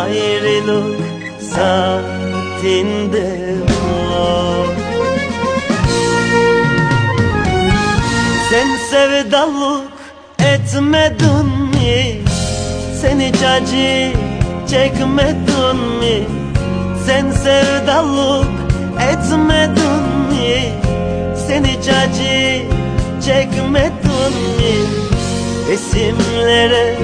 ayrılık saatinde oh. Sen sevdalık etmedin mi? Sen hiç acı çekmedin mi? Sen sevdalık etmedin mi? Sen hiç acı çekmedin mi? Resimlere